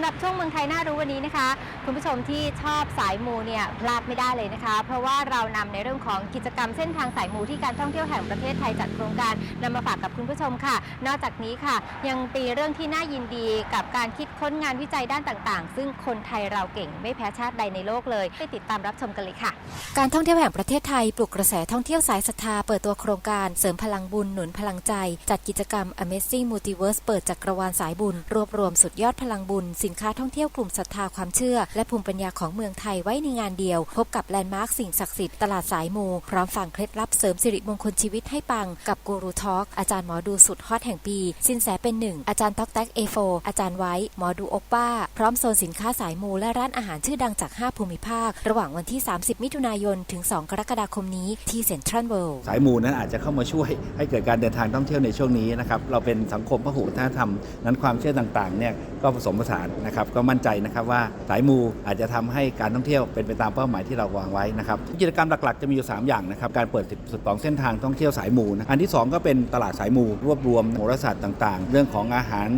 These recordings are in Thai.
ำหรับช่วงเมืองไทยน่ารู้วันนี้นะคะ คุณผู้ชมที่ชอบสายมูเนี่ยพลาดไม่ได้เลยนะคะ เพราะว่าเรานำในเรื่องของกิจกรรมเส้นทางสายมูที่การท่องเที่ยวแห่งประเทศไทยจัดโครงการนำมาฝากกับคุณผู้ชมค่ะ นอกจากนี้ค่ะ ยังปีเรื่องที่น่ายินดีกับการคิดค้นงานวิจัยด้านต่างๆ ซึ่งคนไทยเราเก่งไม่แพ้ชาติใดในโลกเลยไปติดตามรับชมกันเลยค่ะ การท่องเที่ยวแห่งประเทศไทยปลุกกระแสท่องเที่ยวสายศรัทธาเปิดตัวโครงการเสริมพลังบุญหนุนพลังใจ จัดกิจกรรม Amazing Multiverse เปิดจักรวาลสายบุญ รวบรวมสุดยอดพลังบุญสิินค้าท่องเที่ยวกลุ่มศรัทธาความเชื่อ และภูมิปัญญาของเมืองไทยไว้ในงานเดียว พบกับแลนด์มาร์คสิ่งศักดิ์สิทธิ์ตลาดสายมู พร้อมฟังเคล็ดลับเสริมสิริมงคลชีวิตให้ปัง กับกูรูทอล์กอาจารย์หมอดูสุดฮอตแห่งปี สินแสเป็นหนึ่งอาจารย์ต๊อกแต๊กเอโฟอาจารย์ไว้ หมอดูโอปป้า พร้อมโซนสินค้าสายมูและร้านอาหารชื่อดังจาก 5 ภูมิภาค ระหว่างวันที่ 30 มิถุนายนถึง 2 กรกฎาคมนี้ที่เซ็นทรัลเวิลด์สายมูนั้นอาจจะเข้ามาช่วยให้เกิดการเดินทางท่องเที่ยวในช่วงนี้นะครับเราเป็นสังคมพหุวัฒนธรรมนั้นความเชื่อต่างๆเนี่ยก็ผสมผสานนะครับก็มั่นใจนะครับว่าสายมูอาจจะทำให้การท่องเที่ยวเป็นไปตามเป้าหมายที่เราวางไว้นะครับกิจกรรมหลักๆจะมีอยู่ 3 อย่างนะครับการเปิด12เส้นทางท่องเที่ยวสายมูนะอันที่ 2 ก็เป็นตลาดสายมูรวบรวมโหราศาสตร์ต่าง ๆ เรื่องของอาหาร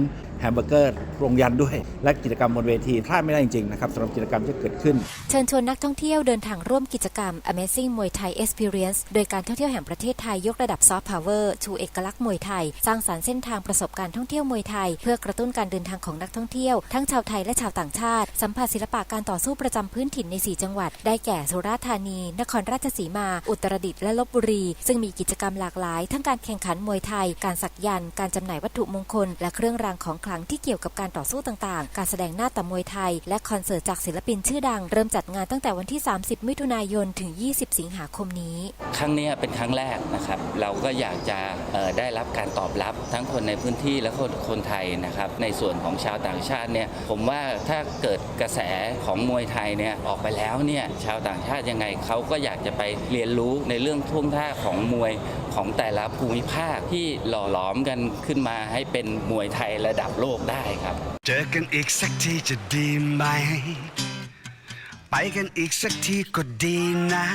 แฮมเบอร์เกอร์โรงยันด้วย และกิจกรรมบนเวทีพลาดไม่ได้จริงๆนะครับสำหรับกิจกรรมที่เกิดขึ้น เชิญชวนนักท่องเที่ยวเดินทางร่วมกิจกรรม Amazing Muay Thai Experience โดยการท่องเที่ยวแห่งประเทศไทยยกระดับซอฟต์พาวเวอร์ชูเอกลักษณ์มวยไทย สร้างสรรค์เส้นทางประสบการณ์ท่องเที่ยวมวยไทย เพื่อกระตุ้นการเดินทางของนักท่องเที่ยว ทั้งชาวไทยและชาวต่างชาติ สัมผัสศิลปะการต่อสู้ประจำพื้นถิ่นใน 4 จังหวัด ได้แก่สุราษฎร์ธานี นครราชสีมา อุตรดิตถ์และลบบุรี ซึ่งมีกิจกรรมหลากหลาย ทั้งการแข่งขันมวยไทย การสักยันต์การจำหน่ายวัตถุมงคล และเครื่องรางของขลังที่เกี่ยวกับการต่อสู้ต่างๆ การแสดงหน้าตามวยไทย และคอนเสิร์ตจากศิลปินชื่อดัง เริ่มจัดงานตั้งแต่วันที่ 30 มิถุนายน ถึง 20 สิงหาคมนี้ ครั้งนี้เป็นครั้งแรกนะครับ เราก็อยากจะได้รับการตอบรับทั้งคนในพื้นที่และคนคนไทยนะครับ ในส่วนของชาวต่างชาติเนี่ย ผมว่าถ้าเกิดกระแสของมวยไทยเนี่ยออกไปแล้วเนี่ย ชาวต่างชาติยังไงเขาก็อยากจะไปเรียนรู้ในเรื่องท่วงท่าของมวย ของแต่ละภูมิภาคที่หล่อหลอมกันขึ้นมาให้เป็นมวยไทยระดับโลกได้ครับ เจอกันอีกสักทีจะดีไหม ไปกันอีกสักทีก็ดีนะ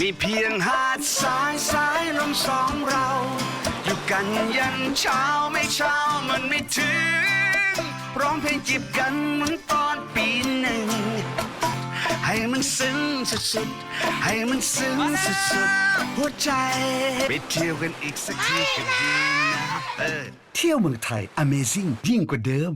มีเพียงหาดสายสายลมสองเรา อยู่กันยันเช้าไม่เช้ามันไม่ถึง ร้องเพลงจีบกันเหมือนตอนปีหนึ่ง ให้มันซึ้งสุดๆให้มันซึ้งสุดๆหัวใจไปเที่ยวกันอีกสักทีก็ดีนะเออเที่ยวเมืองไทย Amazing ยิ่งกว่าเดิม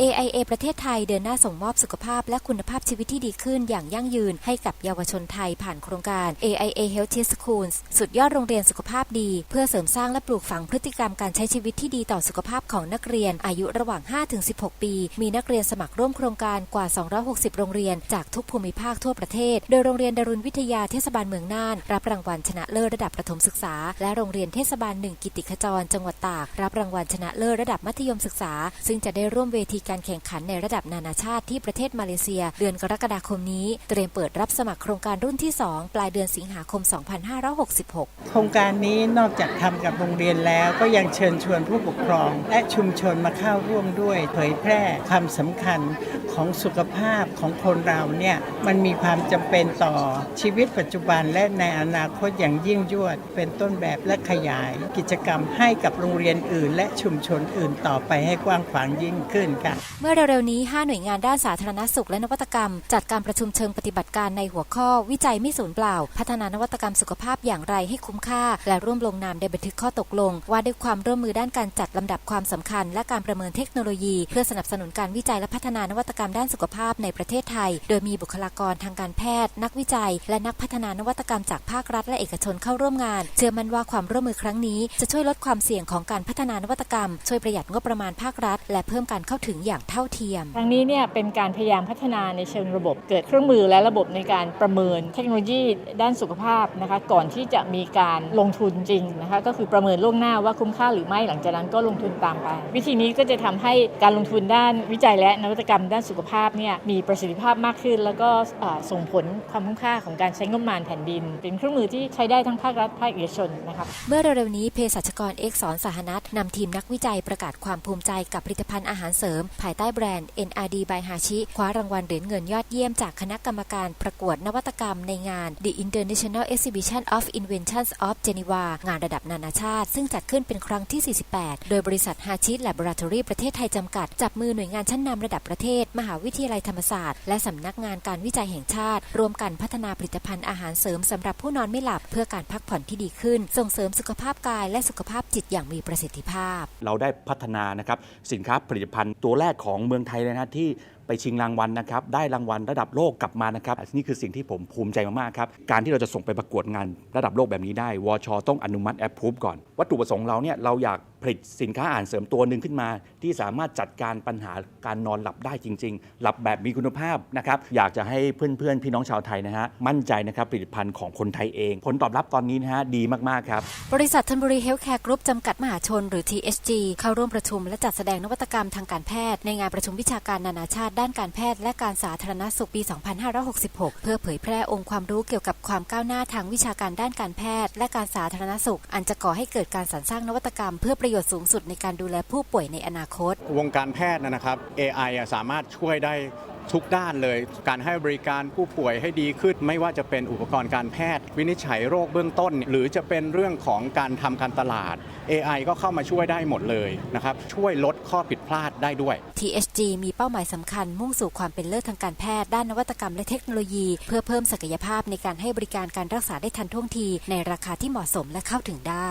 AIA ประเทศไทยเดินหน้าส่งมอบสุขภาพและคุณภาพชีวิตที่ดีขึ้นอย่างยั่งยืนให้กับเยาวชนไทยผ่านโครงการ AIA Healthy Schools สุดยอดโรงเรียนสุขภาพดี เพื่อเสริมสร้างและปลูกฝังพฤติกรรมการใช้ชีวิตที่ดีต่อสุขภาพของนักเรียน อายุระหว่าง 5-16 ปี มีนักเรียนสมัครร่วมโครงการกว่า 260 โรงเรียนจากทุกภูมิภาคทั่วประเทศ โดยโรงเรียนดารุณวิทยาเทศบาลเมืองน่าน รับรางวัลชนะเลิศระดับประถมศึกษา และโรงเรียนเทศบาลหนึ่งกิติขจร จังหวัดตาก รับรางวัลชนะเลิศระดับมัธยมศึกษา ซึ่งจะได้ร่วมเวทีการแข่งขันในระดับนานาชาติที่ประเทศมาเลเซีย เดือนกรกฎาคมนี้ เตรียมเปิดรับสมัครโครงการรุ่นที่ 2 ปลายเดือนสิงหาคม 2566 โครงการนี้นอกจากทำกับโรงเรียนแล้วก็ยังเชิญชวนผู้ปกครอง และชุมชนมาเข้าร่วมด้วย เผยแพร่ความสำคัญของสุขภาพของคนเราเนี่ยมันมีความจำเป็นต่อชีวิตปัจจุบันและในอนาคตอย่างยิ่งยวด เป็นต้นแบบและขยาย กิจกรรมให้กับโรงเรียนอื่น และชุมชนอื่นต่อไปให้กว้างขวางยิ่งขึ้นค่ะเมื่อเร็วๆนี้ 5 หน่วยงานด้านสาธารณสุขและนวัตกรรม จัดการประชุมเชิงปฏิบัติการในหัวข้อ วิจัยไม่สูญเปล่า พัฒนานวัตกรรมสุขภาพอย่างไรให้คุ้มค่า และร่วมลงนามในบันทึกข้อตกลง ว่าด้วยความร่วมมือด้านการจัดลำดับความสำคัญ และการประเมินเทคโนโลยี เพื่อสนับสนุนการวิจัยและพัฒนานวัตกรรมด้านสุขภาพในประเทศไทย โดยมีบุคลากรทางการแพทย์ นักวิจัย และนักพัฒนานวัตกรรมจากภาครัฐ และเอกชนเข้าร่วมงาน เชื่อมั่นว่าความร่วมมือครั้งนี้ จะช่วยลดความเสี่ยงของการพัฒนานวัตกรรม ช่วยประหยัดงบประมาณภาครัฐ และเพิ่มการเข้าถึงอย่างเท่าเทียมครั้งนี้เนี่ยเป็นการพยายามพัฒนาในเชิงระบบเกิดเครื่องมือและระบบในการประเมินเทคโนโลยีด้านสุขภาพนะคะก่อนที่จะมีการลงทุนจริงนะคะก็คือประเมินล่วงหน้าว่าคุ้มค่าหรือไม่หลังจากนั้นก็ลงทุนตามไป วิธีนี้ก็จะทำให้การลงทุนด้านวิจัยและนวัตกรรมด้านสุขภาพเนี่ยมีประสิทธิภาพมากขึ้น แล้วก็เอ่อส่งผลความคุ้มค่าของการใช้งบประมาณแผ่นดิน เป็นเครื่องมือที่ใช้ได้ทั้งภาครัฐภาคเอกชนนะครับเมื่อเร็วๆนี้เภสัชกรเอกสอนสหนัทนำทีมนักวิจัยประกาศความภูมิใจกับผลิตภัณฑ์อาหารเสริมภายใต้แบรนด์ NRD by Hachi คว้ารางวัลเหรียญเงินยอดเยี่ยมจากคณะกรรมการประกวดนวัตกรรมในงาน The International Exhibition of Inventions of Geneva งานระดับนานาชาติ ซึ่งจัดขึ้นเป็นครั้งที่ 48 โดยบริษัท Hachi Laboratory ประเทศไทยจำกัด จับมือหน่วยงานชั้นนำระดับประเทศ มหาวิทยาลัยธรรมศาสตร์ และสำนักงานการวิจัยแห่งชาติ รวมกันพัฒนาผลิตภัณฑ์อาหารเสริมสำหรับผู้นอนไม่หลับ เพื่อการพักผ่อนที่ดีขึ้น ส่งเสริมสุขภาพกายและสุขภาพจิตอย่างมีประสิทธิภาพ เราได้พัฒนานะครับสินค้าผลิตภัณฑ์ตัวแรกของเมืองไทยเลยนะที่ไปชิงรางวัลนะครับ ได้รางวัลระดับโลกกลับมานะครับ นี่คือสิ่งที่ผมภูมิใจมาก ๆ ครับ การที่เราจะส่งไปประกวดงานระดับโลกแบบนี้ได้ วช ต้องอนุมัติแอปพูฟก่อน วัตถุประสงค์เราเนี่ยเราอยาก ผลิตสินค้าอาหารเสริมตัวหนึ่งขึ้นมา ที่สามารถจัดการปัญหาการนอนหลับได้จริง ๆ หลับแบบมีคุณภาพนะครับอยากจะให้เพื่อนๆ พี่น้องชาวไทยนะฮะมั่นใจนะครับผลิตภัณฑ์ของคนไทยเอง ผลตอบรับตอนนี้นะฮะดีมากๆครับ บริษัทธนบุรีเฮลท์แคร์กรุ๊ปจำกัดมหาชนหรือ THG เข้าร่วมประชุมและจัดแสดงนวัตกรรมทางการแพทย์ ในงานประชุมวิชาการนานาชาติด้านการแพทย์ และการสาธารณสุขปี 2566 เพื่อเผยแพร่องค์ความรู้เกี่ยวกับความก้าวหน้าทางวิชาการด้านการแพทย์ และการสาธารณสุข อันจะก่อให้เกิดการสรรสร้างนวัตกรรมเพื่อประโยชน์สูงสุดในการดูแลผู้ป่วยในอนาคต วงการแพทย์นะครับ AI อะสามารถช่วยได้ทุกด้านเลย การให้บริการผู้ป่วยให้ดีขึ้น ไม่ว่าจะเป็นอุปกรณ์การแพทย์ วินิจฉัยโรคเบื้องต้น หรือจะเป็นเรื่องของการทำการตลาด AI ก็เข้ามาช่วยได้หมดเลยนะครับ ช่วยลดข้อผิดพลาดได้ด้วย THG มีเป้าหมายสำคัญมุ่งสู่ความเป็นเลิศทางการแพทย์ ด้านนวัตกรรมและเทคโนโลยี เพื่อเพิ่มศักยภาพในการให้บริการการรักษาได้ทันท่วงที ในราคาที่เหมาะสมและเข้าถึงได้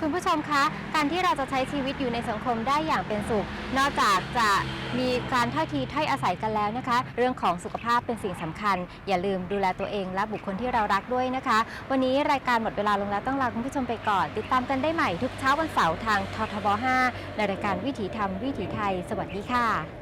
คุณผู้ชมคะ การที่เราจะใช้ชีวิตอยู่ในสังคมได้อย่างเป็นสุข นอกจากจะมีการถ้อยทีถ้อยอาศัยกันแล้วนะคะ เรื่องของสุขภาพเป็นสิ่งสำคัญ อย่าลืมดูแลตัวเองและบุคคลที่เรารักด้วยนะคะ วันนี้รายการหมดเวลาลงแล้วต้องลาคุณผู้ชมไปก่อน ติดตามกันได้ใหม่ทุกเช้าวันเสาร์ทางททบ 5 ในรายการวิถีธรรมวิถีไทย สวัสดีค่ะ